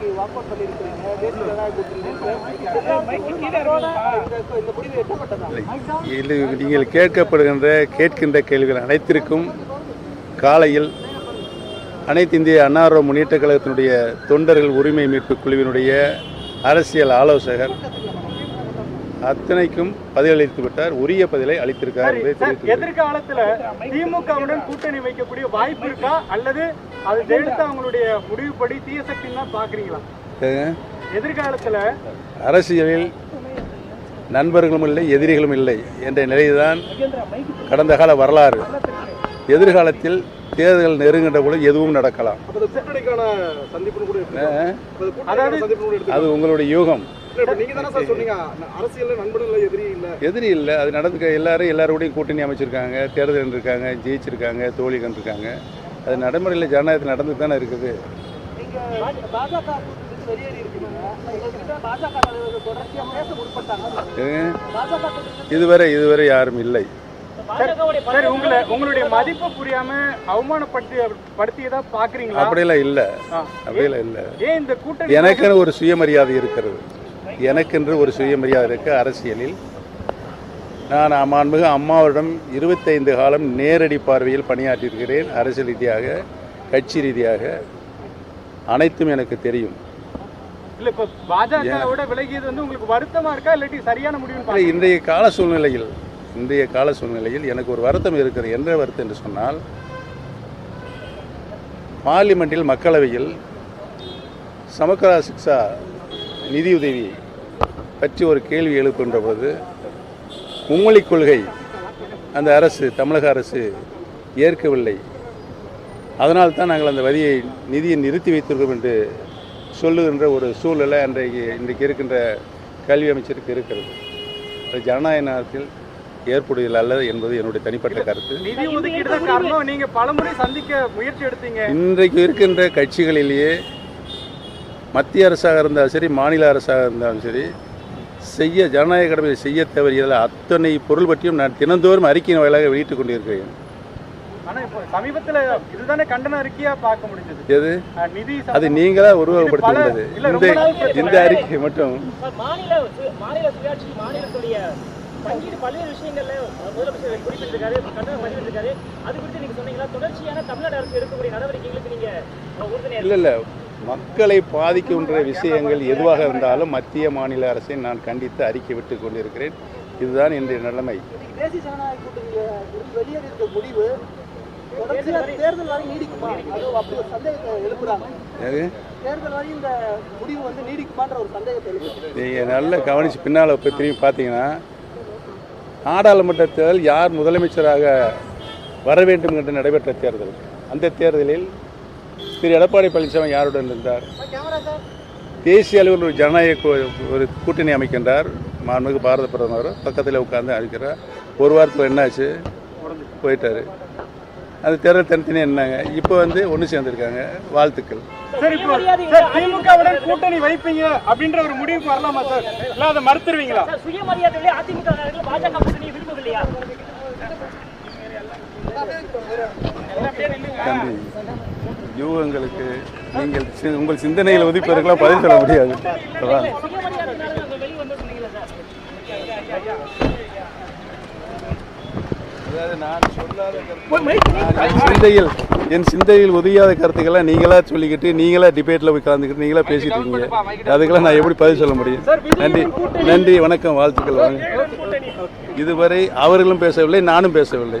இன்னைக்கு walk out பண்ணியிருக்கிறீங்க. தேசிய ஜனநாயக கூட்டணியிலிருந்து இந்த இந்த முடிவு எட்டப்பட்டதா? இது நீங்கள் கேட்கப்படுகின்ற கேட்கின்ற கேள்விகள் அனைத்திற்கும் காலையில் அனைத்து இந்திய அன்னார முன்னேற்ற கழகத்தினுடைய தொண்டர்கள் உரிமை மீட்பு குழுவினுடைய அரசியல் ஆலோசகர் அத்தனைக்கும் பதிலளித்து விட்டார் உரிய பதிலை அளித்திருக்கார் எதிர்காலத்துல திமுகவுடன் கூட்டணி வைக்கக்கூடிய வாய்ப்பு இருக்கா? அல்லது அது ஜெயலலிதா அவங்களுடைய முடிவுப்படி தீய சக்தின்னு கொள்கிறேன். எதிர்காலத்துல அரசியலில் நண்பர்களும் இல்லை எதிரிகளும் இல்லை என்ற நிலைதான் கடந்த கால வரலாறு. எதிர்காலத்தில் தேர்தல் நெருங்கின்ற பொழுது எதுவும் நடக்கலாம். அது உங்களுடைய யூகம். எதிரி இல்ல. எதிரி இல்லை. அது நடந்துக்க எல்லாரும் எல்லாரோடையும் கூட்டணி அமைச்சிருக்காங்க. தேர்தல் இருக்காங்க ஜெயிச்சிருக்காங்க தோல்வி கண்டிருக்காங்க. அது நடைமுறையில் ஜனநாயகத்தில் நடந்து தானே இருக்குது. இதுவரை இதுவரை யாரும் இல்லை. சரி உங்களை உங்களுடைய மதிப்பு புரியாம அவமானப்படுத்தி படுத்தியதா பாக்குறீங்களா? அப்படியெல்லாம் இல்லை. ஆ. அப்படியெல்லாம் இல்லை. ஏன் இந்த கூட்டணி எனக்குன்னு ஒரு சுயமரியாதை இருக்கிறது. எனக்கென்று ஒரு சுயமரியாதை இருக்கு அரசியலில். நான் மாண்புமிகு அம்மாவிடம் இருபத்தைந்து காலம் நேரடி பார்வையில் பணியாற்றியிருக்கிறேன். அரசியல் ரீதியாக கட்சி ரீதியாக அனைத்தும் எனக்கு தெரியும்? இன்றைய கால சூழ்நிலையில் இன்றைய கால சூழ்நிலையில் எனக்கு ஒரு வருத்தம் இருக்கிறது. என்ற வருத்தம் என்று சொன்னால் பார்லிமெண்டில் மக்களவையில் சமக்கரா சிக்ஷா நிதியுதவி பற்றி ஒரு கேள்வி எழுப்புகின்ற போது மும்மொழி கொள்கை அந்த அரசு தமிழக அரசு ஏற்கவில்லை. அதனால் தான் நாங்கள் அந்த வரியை நிதியை நிறுத்தி வைத்திருக்கோம் என்று சொல்லுகின்ற ஒரு சூழ்நிலை அன்றைக்கு இன்றைக்கு இருக்கின்ற கல்வி அமைச்சருக்கு இருக்கிறது. அது ஜனநாயக நாட்டில் ஏற்புடையது அல்ல என்பது என்னுடைய தனிப்பட்ட கருத்து. நீங்க பலமுறை சந்திக்க முயற்சி எடுத்தீங்க. இன்றைக்கு இருக்கின்ற கட்சிகளிலேயே மத்திய அரசாக இருந்தாலும் சரி மாநில அரசாக இருந்தாலும் சரி செய்ய ஜனநாயக கடமையை செய்ய தவறியதில் அத்தனை பொருள் பற்றியும் நான் தினந்தோறும் அறிக்கையின் வாயிலாக வெளியிட்டுக் கொண்டிருக்கிறேன். ஆனா இப்போ சமீபத்துல இதுதானே கண்டன அறிக்கையா பார்க்க முடிஞ்சது. எது? அது நீங்களா இந்த. இந்த அறிக்கை மட்டும். பங்கீடு பல்வேறு விஷயங்கள்ல முதலமைச்சர் குறிப்பிட்டிருக்காரு கண்டனம் பதிவிட்டிருக்காரு. அது குறித்து நீங்க சொன்னீங்களா? தொடர்ச்சியான தமிழ்நாடு அரசு எடுக்கக்கூடிய நடவடிக்கைகளுக்கு நீங்க உறுதுணையா இல்லை இல்லை. மக்களை பாதிக்கின்ற விஷயங்கள் எதுவாக இருந்தாலும் மத்திய மாநில அரசை நான் கண்டித்து அறிக்கை விட்டு கொண்டிருக்கிறேன். இதுதான் இன்றைய நிலைமை. நீங்கள் நல்லா கவனித்து பின்னால் போய் திரும்பி பார்த்தீங்கன்னா நாடாளுமன்ற தேர்தல் யார் முதலமைச்சராக வர வேண்டும் என்று நடைபெற்ற தேர்தல். அந்த தேர்தலில் திரு எடப்பாடி பழனிசாமி யாருடன் இருந்தார்? தேசிய அளவில் ஒரு ஜனநாயக ஒரு கூட்டணி அமைக்கின்றார் மாண்புமிகு பாரத பிரதமர். பக்கத்தில் உட்கார்ந்து அழைக்கிறார் ஒரு வாரத்தில் என்னாச்சு? போயிட்டாரு. அந்த தேர்தல் தனித்தனியாக என்னங்க? இப்போ வந்து ஒன்று சேர்ந்துருக்காங்க. வாழ்த்துக்கள். சரி இப்போ சார் திமுகவுடன் கூட்டணி வைப்பீங்க அப்படின்ற ஒரு முடிவுக்கு வரலாமா சார்? இல்ல அதை மறுத்துருவீங்களா? சுயமரியாதையிலே அதிமுக காரர்கள் பாஜக கூட்டணியை விரும்பவில்லையா? யூகங்களுக்கு நீங்கள் உங்கள் சிந்தனையில் உதிப்பதற்கெல்லாம் பதில் சொல்ல முடியாது. என் சிந்தையில் என் சிந்தையில் உதவியாத கருத்துக்களை நீங்களா சொல்லிக்கிட்டு நீங்களா டிபேட்டில் போய் கலந்துக்கிட்டு நீங்களா பேசிட்டு இருக்கீங்க. அதுக்கெல்லாம் நான் எப்படி பதில் சொல்ல முடியும்? நன்றி. நன்றி வணக்கம் வாழ்த்துக்கள். வாங்க இதுவரை அவர்களும் பேசவில்லை நானும் பேசவில்லை.